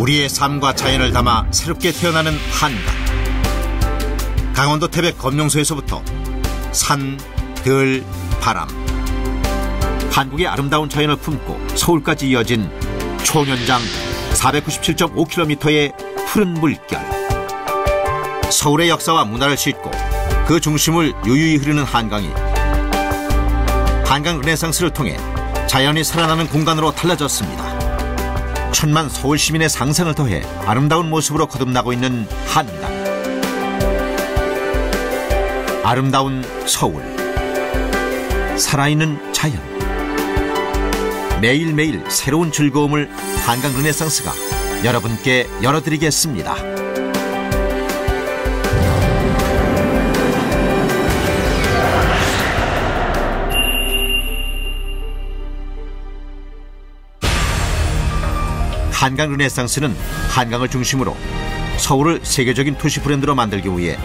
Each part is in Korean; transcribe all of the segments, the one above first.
우리의 삶과 자연을 담아 새롭게 태어나는 한강. 강원도 태백 검룡소에서부터 산, 들, 바람. 한국의 아름다운 자연을 품고 서울까지 이어진 초연장 497.5km의 푸른 물결. 서울의 역사와 문화를 싣고 그 중심을 유유히 흐르는 한강이 한강 르네상스를 통해 자연이 살아나는 공간으로 달라졌습니다. 천만 서울 시민의 상상을 더해 아름다운 모습으로 거듭나고 있는 한강. 아름다운 서울. 살아있는 자연. 매일매일 새로운 즐거움을 한강 르네상스가 여러분께 열어드리겠습니다. 한강 르네상스는 한강을 중심으로 서울을 세계적인 도시 브랜드로 만들기 위해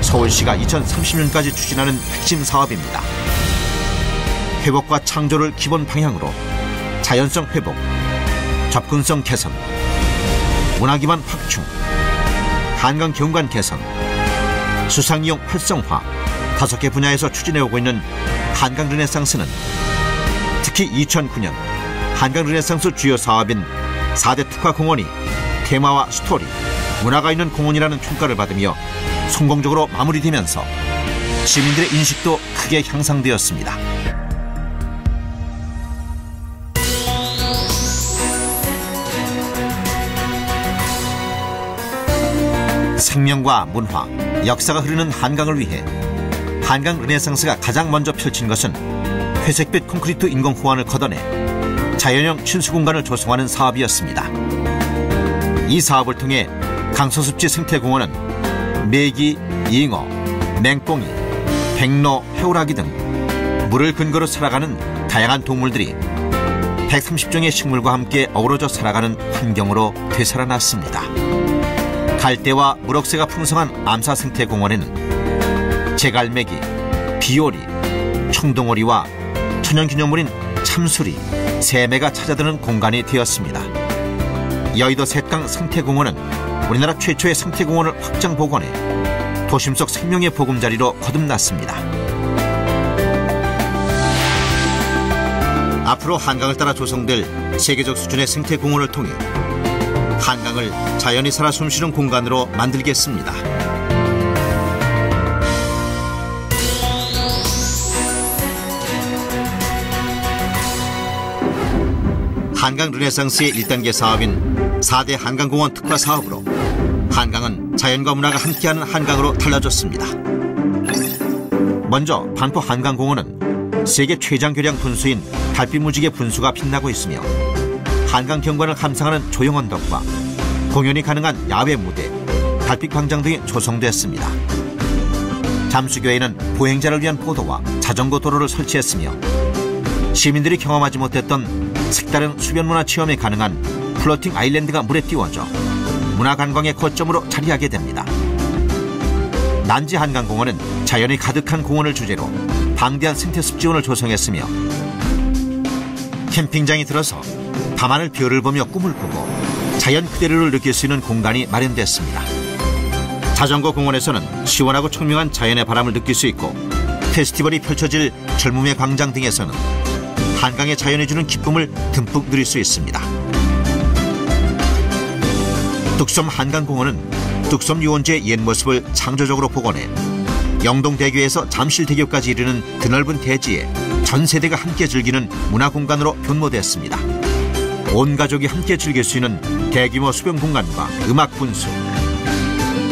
서울시가 2030년까지 추진하는 핵심 사업입니다. 회복과 창조를 기본 방향으로 자연성 회복, 접근성 개선, 문화 기반 확충, 한강 경관 개선, 수상이용 활성화 다섯 개 분야에서 추진해오고 있는 한강 르네상스는 특히 2009년 한강 르네상스 주요 사업인 4대 특화 공원이 테마와 스토리, 문화가 있는 공원이라는 평가를 받으며 성공적으로 마무리되면서 시민들의 인식도 크게 향상되었습니다. 생명과 문화, 역사가 흐르는 한강을 위해 한강 르네상스가 가장 먼저 펼친 것은 회색빛 콘크리트 인공 호환을 걷어내 자연형 친수 공간을 조성하는 사업이었습니다. 이 사업을 통해 강서습지 생태공원은 메기, 잉어, 맹꽁이, 백로, 해오라기 등 물을 근거로 살아가는 다양한 동물들이 130종의 식물과 함께 어우러져 살아가는 환경으로 되살아났습니다. 갈대와 무럭새가 풍성한 암사 생태공원에는 제갈매기, 비오리, 청동오리와 천연기념물인 참수리, 새매가 찾아드는 공간이 되었습니다. 여의도 색강 생태공원은 우리나라 최초의 생태공원을 확장 복원해 도심 속 생명의 보금자리로 거듭났습니다. 앞으로 한강을 따라 조성될 세계적 수준의 생태공원을 통해 한강을 자연이 살아 숨쉬는 공간으로 만들겠습니다. 한강 르네상스의 1단계 사업인 4대 한강공원 특화 사업으로 한강은 자연과 문화가 함께하는 한강으로 달라졌습니다. 먼저 반포 한강공원은 세계 최장 교량 분수인 달빛 무지개 분수가 빛나고 있으며 한강 경관을 감상하는 조형 언덕과 공연이 가능한 야외 무대, 달빛 광장 등이 조성됐습니다. 잠수교에는 보행자를 위한 보도와 자전거 도로를 설치했으며 시민들이 경험하지 못했던 색다른 수변 문화 체험이 가능한 플로팅 아일랜드가 물에 띄워져 문화 관광의 거점으로 자리하게 됩니다. 난지 한강공원은 자연이 가득한 공원을 주제로 방대한 생태 습지원을 조성했으며 캠핑장이 들어서 밤하늘 별을 보며 꿈을 꾸고 자연 그대로를 느낄 수 있는 공간이 마련됐습니다. 자전거 공원에서는 시원하고 청명한 자연의 바람을 느낄 수 있고 페스티벌이 펼쳐질 젊음의 광장 등에서는 한강의 자연이 주는 기쁨을 듬뿍 누릴 수 있습니다. 뚝섬 한강공원은 뚝섬 유원지의 옛 모습을 창조적으로 복원해 영동대교에서 잠실대교까지 이르는 드넓은 대지에 전 세대가 함께 즐기는 문화공간으로 변모됐습니다. 온 가족이 함께 즐길 수 있는 대규모 수변 공간과 음악 분수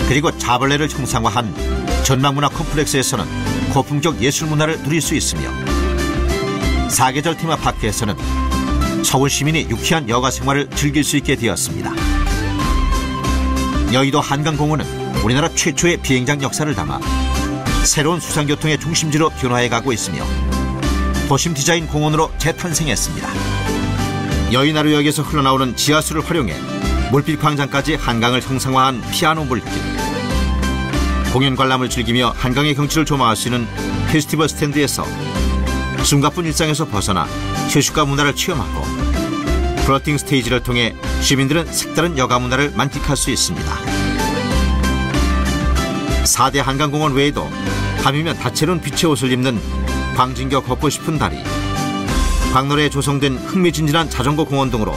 그리고 자벌레를 형상화한 전망문화 컴플렉스에서는 고품격 예술 문화를 누릴 수 있으며 사계절 테마파크에서는 서울 시민이 유쾌한 여가 생활을 즐길 수 있게 되었습니다. 여의도 한강공원은 우리나라 최초의 비행장 역사를 담아 새로운 수상교통의 중심지로 변화해 가고 있으며 도심 디자인 공원으로 재탄생했습니다. 여의나루역에서 흘러나오는 지하수를 활용해 물빛 광장까지 한강을 형상화한 피아노 물길 공연 관람을 즐기며 한강의 경치를 조망할 수 있는 페스티벌 스탠드에서 숨가쁜 일상에서 벗어나 휴식과 문화를 체험하고 플러팅 스테이지를 통해 시민들은 색다른 여가 문화를 만끽할 수 있습니다. 4대 한강공원 외에도 밤이면 다채로운 빛의 옷을 입는 광진교 걷고 싶은 다리, 광노래에 조성된 흥미진진한 자전거 공원 등으로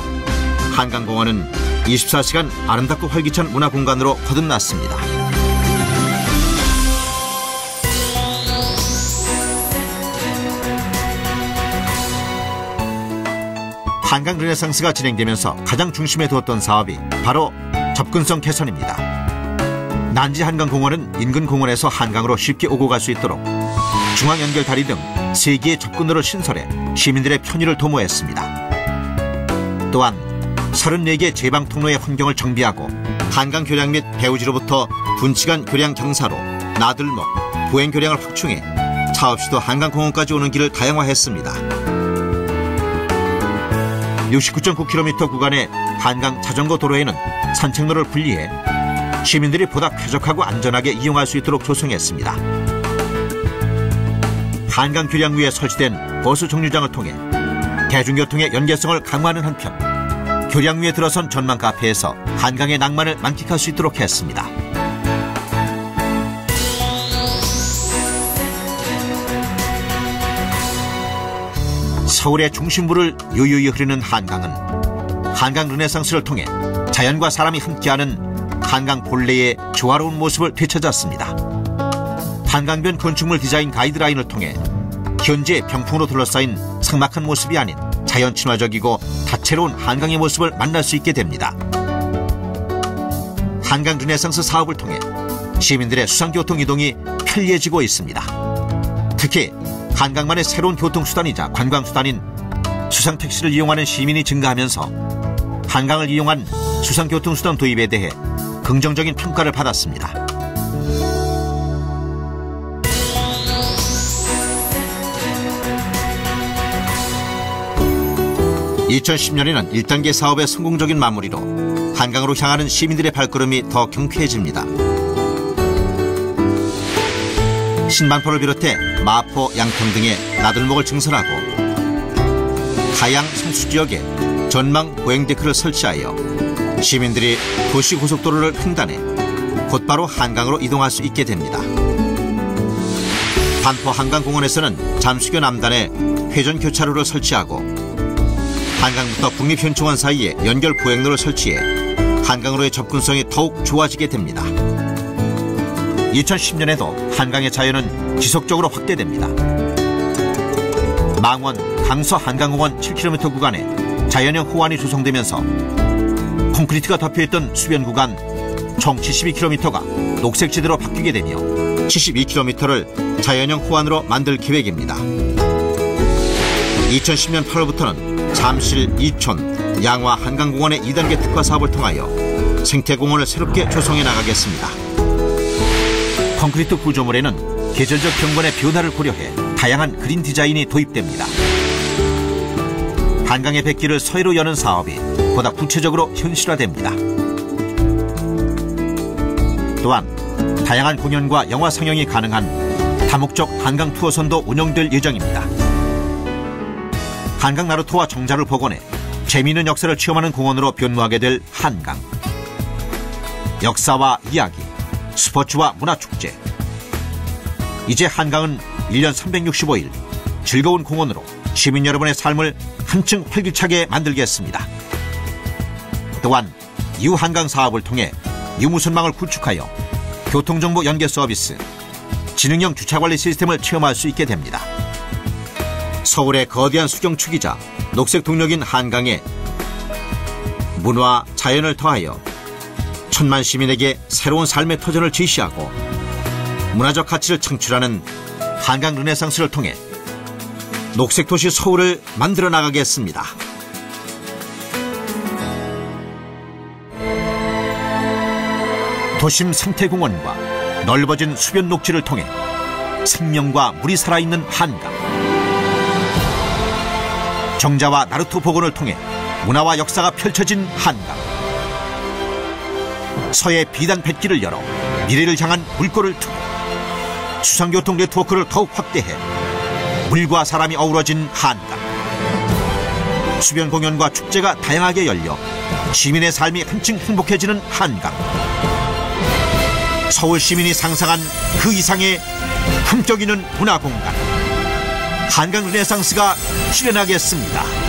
한강공원은 24시간 아름답고 활기찬 문화 공간으로 거듭났습니다. 한강 르네상스가 진행되면서 가장 중심에 두었던 사업이 바로 접근성 개선입니다. 난지 한강공원은 인근 공원에서 한강으로 쉽게 오고 갈 수 있도록 중앙 연결 다리 등 세 개의 접근로를 신설해 시민들의 편의를 도모했습니다. 또한 34개 제방 통로의 환경을 정비하고 한강 교량 및 배우지로부터 분치간 교량 경사로 나들목, 보행 교량을 확충해 차 없이도 한강공원까지 오는 길을 다양화했습니다. 69.9km 구간의 한강 자전거 도로에는 산책로를 분리해 시민들이 보다 쾌적하고 안전하게 이용할 수 있도록 조성했습니다. 한강 교량 위에 설치된 버스 정류장을 통해 대중교통의 연계성을 강화하는 한편 교량 위에 들어선 전망 카페에서 한강의 낭만을 만끽할 수 있도록 했습니다. 서울의 중심부를 유유히 흐르는 한강은 한강 르네상스를 통해 자연과 사람이 함께하는 한강 본래의 조화로운 모습을 되찾았습니다. 한강변 건축물 디자인 가이드라인을 통해 현재 병풍으로 둘러싸인 삭막한 모습이 아닌 자연 친화적이고 다채로운 한강의 모습을 만날 수 있게 됩니다. 한강 르네상스 사업을 통해 시민들의 수상교통 이동이 편리해지고 있습니다. 특히 한강만의 새로운 교통수단이자 관광수단인 수상택시를 이용하는 시민이 증가하면서 한강을 이용한 수상교통수단 도입에 대해 긍정적인 평가를 받았습니다. 2010년에는 1단계 사업의 성공적인 마무리로 한강으로 향하는 시민들의 발걸음이 더 경쾌해집니다. 신반포를 비롯해 마포, 양평 등의 나들목을 증설하고 가양 성수 지역에 전망 보행 데크를 설치하여 시민들이 도시 고속도로를 횡단해 곧바로 한강으로 이동할 수 있게 됩니다. 반포 한강공원에서는 잠수교 남단에 회전 교차로를 설치하고 한강부터 국립현충원 사이에 연결 보행로를 설치해 한강으로의 접근성이 더욱 좋아지게 됩니다. 2010년에도 한강의 자연은 지속적으로 확대됩니다. 망원, 강서 한강공원 7km 구간에 자연형 호환이 조성되면서 콘크리트가 덮여있던 수변 구간 총 72km가 녹색지대로 바뀌게 되며 72km를 자연형 호환으로 만들 계획입니다. 2010년 8월부터는 잠실, 이촌, 양화 한강공원의 2단계 특화 사업을 통하여 생태공원을 새롭게 조성해 나가겠습니다. 콘크리트 구조물에는 계절적 경관의 변화를 고려해 다양한 그린 디자인이 도입됩니다. 한강의 백기를 서해로 여는 사업이 보다 구체적으로 현실화됩니다. 또한 다양한 공연과 영화 상영이 가능한 다목적 한강 투어선도 운영될 예정입니다. 한강 나루토와 정자를 복원해 재미있는 역사를 체험하는 공원으로 변모하게 될 한강. 역사와 이야기, 스포츠와 문화축제. 이제 한강은 1년 365일 즐거운 공원으로 시민 여러분의 삶을 한층 활기차게 만들겠습니다. 또한 유한강 사업을 통해 유무선망을 구축하여 교통정보 연계 서비스, 지능형 주차관리 시스템을 체험할 수 있게 됩니다. 서울의 거대한 수경축이자 녹색 동력인 한강에 문화, 자연을 더하여 천만 시민에게 새로운 삶의 터전을 제시하고 문화적 가치를 창출하는 한강 르네상스를 통해 녹색 도시 서울을 만들어 나가겠습니다. 도심 생태공원과 넓어진 수변 녹지를 통해 생명과 물이 살아있는 한강. 정자와 나루토 복원을 통해 문화와 역사가 펼쳐진 한강. 서해 비단 뱃길을 열어 미래를 향한 물꼬를 트고 수상교통 네트워크를 더욱 확대해 물과 사람이 어우러진 한강. 수변 공연과 축제가 다양하게 열려 시민의 삶이 한층 행복해지는 한강. 서울 시민이 상상한 그 이상의 품격 있는 문화 공간. 한강 르네상스가 출연하겠습니다.